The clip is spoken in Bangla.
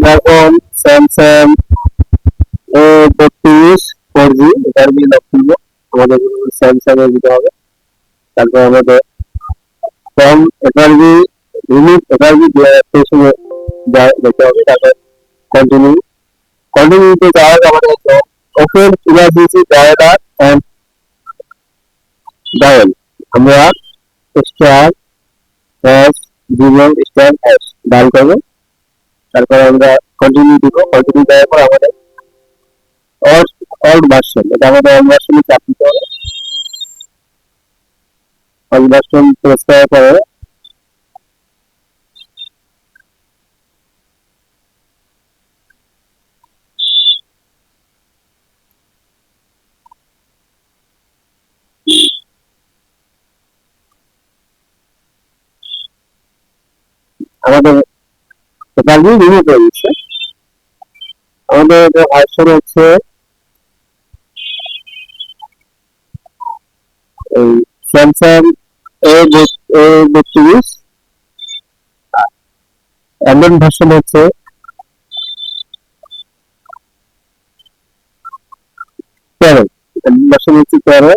আমরা স্যামসাং এ বত্রিশ ফোর জি এটার বিল লক খুলবো আমাদের স্যামসাং এর দিতে হবে। তারপর আমাদের কম এটার লিমিট এটার বি দু হাজার তেইশে যেতে হবে, তারপর কন্টিনিউ কন্টিনিউতে যাওয়ার আমাদের open emergency dialer and dial আমরা star hash zero star hash dial করব। তারপর আমরা কন্টিনিউ দিব কন্টিনিউ দেওয়ার পর আমাদের অল্ট ভার্সন এটা আমাদের অল্ট ভার্সনে চাপ দিতে হবে। অল্ট ভার্সন প্রেস করার পরে আমাদের টোটালি রিমুভ হয়ে আমাদের ভার্সন হচ্ছে এই স্যামসাং এ এ বত্রিশ। অ্যান্ড্রয়েড ভার্সন হচ্ছে তেরো। ভার্সন হচ্ছে তেরো।